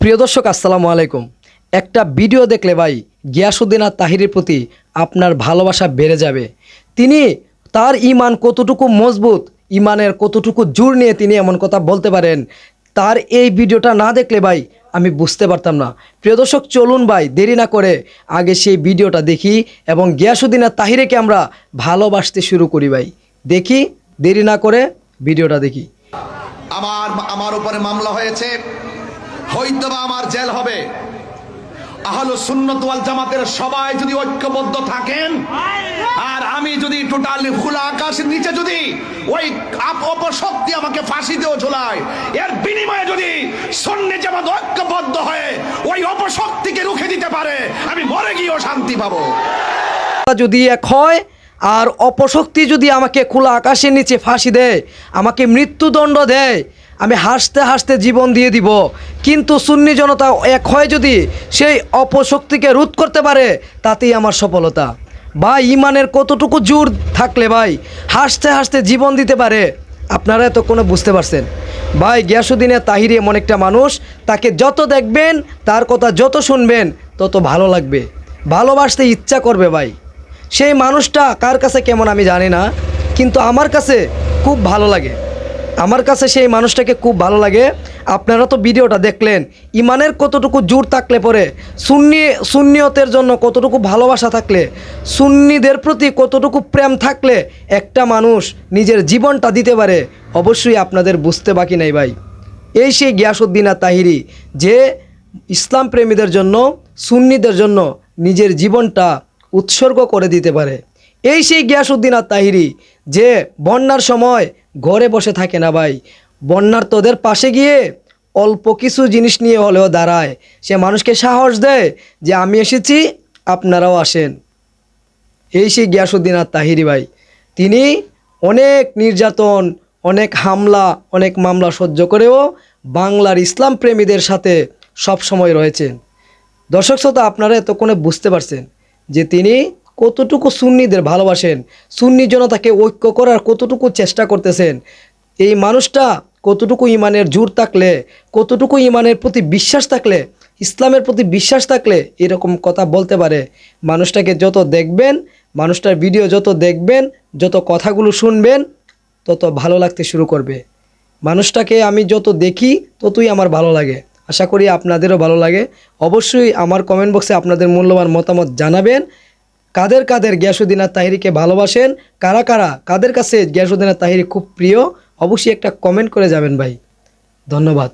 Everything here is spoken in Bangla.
প্রিয় দর্শক, আসসালামু আলাইকুম। একটা ভিডিও দেখলে ভাই গিয়াসুদ্দিন আর তাহিরের প্রতি আপনার ভালোবাসা বেড়ে যাবে। তিনি তার ইমান কতটুকু মজবুত, ইমানের কতটুকু জোর নিয়ে তিনি এমন কথা বলতে পারেন, তার এই ভিডিওটা না দেখলে ভাই আমি বুঝতে পারতাম না। প্রিয় দর্শক, চলুন ভাই, দেরি না করে আগে সেই ভিডিওটা দেখি এবং গিয়াসুদ্দিন আর তাহিরেকে আমরা ভালোবাসতে শুরু করি ভাই। দেখি, দেরি না করে ভিডিওটা দেখি। আমার আমার উপরে মামলা হয়েছে। হয়তো বা আমার জেল হবে। আহলো সুন্নত ওয়াল জামাতের সবাই যদি ঐক্যবদ্ধ থাকেন, আর আমি যদি টোটালি খোলা আকাশের নিচে যদি ওই অপশক্তি আমাকে ফাঁসি দিয়েও ঝোলায়, এর বিনিময়ে যদি সন্ন্যে জামাত ঐক্যবদ্ধ হয়ে ওই অপশক্তিকে রুখে দিতে পারে, আমি মরে গিয়েও শান্তি পাবো। যদি এক হয়, আর অপশক্তি যদি আমাকে খোলা আকাশের নিচে ফাঁসি দেয়, আমাকে মৃত্যুদণ্ড দেয় আমি হাসতে হাসতে জীবন দিয়ে দিব। কিন্তু সুন্নি জনতা এক হয় যদি সেই অপশক্তিকে রোধ করতে পারে, তাতেই আমার সফলতা। বা ইমানের কতটুকু জোর থাকলে ভাই, হাসতে হাসতে জীবন দিতে পারে, আপনারা এত কোনো বুঝতে পারছেন। ভাই গিয়াসুদ্দিনের তাহিরি এমন একটা মানুষ, তাকে যত দেখবেন, তার কথা যত শুনবেন, তত ভালো লাগবে। ভালোবাসতে ইচ্ছা করবে ভাই। সেই মানুষটা কার কাছে কেমন আমি জানি না, কিন্তু আমার কাছে খুব ভালো লাগে। আমার কাছে সেই মানুষটাকে খুব ভালো লাগে। আপনারা তো ভিডিওটা দেখলেন, ইমানের কতটুকু জোর থাকলে পরে, সুন্নি, সুন্নিয়তের জন্য কতটুকু ভালোবাসা থাকলে, সুন্নিদের প্রতি কতটুকু প্রেম থাকলে একটা মানুষ নিজের জীবনটা দিতে পারে, অবশ্যই আপনাদের বুঝতে বাকি নাই ভাই। এই সেই গিয়াসুদ্দিন তাহিরি, যে ইসলাম প্রেমীদের জন্য, সুন্নিদের জন্য নিজের জীবনটা উৎসর্গ করে দিতে পারে। এই সেই গিয়াসুদ্দিন আর তাহিরি, যে বন্যার সময় ঘরে বসে থাকে না ভাই। বন্যার তোদের পাশে গিয়ে অল্প কিছু জিনিস নিয়ে হলেও দাঁড়ায়। সে মানুষকে সাহস দেয় যে, আমি এসেছি, আপনারাও আসেন। এই সেই গিয়াসুদ্দিন আর তাহিরি ভাই। তিনি অনেক নির্যাতন, অনেক হামলা, অনেক মামলা সহ্য করেও বাংলার ইসলাম প্রেমীদের সাথে সব সময় রয়েছেন। দর্শক শ্রোতা, আপনারা এতক্ষণে বুঝতে পারছেন যে তিনি কতটুকু সুন্নিদের ভালোবাসেন? সুন্নি জনতাকে ঐক্য করার কতটুকু চেষ্টা করতেছেন? এই মানুষটা কতটুকু ইমানের জোর থাকলে, কতটুকু ইমানের প্রতি বিশ্বাস থাকলে, ইসলামের প্রতি বিশ্বাস থাকলে এরকম কথা বলতে পারে। মানুষটাকে যত দেখবেন, মানুষটার ভিডিও যত দেখবেন, যত কথাগুলো শুনবেন, তত ভালো লাগতে শুরু করবে। মানুষটাকে আমি যত দেখি, ততই আমার ভালো লাগে। আশা করি আপনাদেরও ভালো লাগে। অবশ্যই আমার কমেন্ট বক্সে আপনাদের মূল্যবান মতামত জানাবেন। কাদের কাদের গ্যাসুদ্দিন তাহিরিকে ভালোবাসেন? কারা কারা? কাদের কাছে গ্যাসুদ্দিন তাহিরি খুব প্রিয়? অবশ্যই একটা কমেন্ট করে যাবেন ভাই। ধন্যবাদ।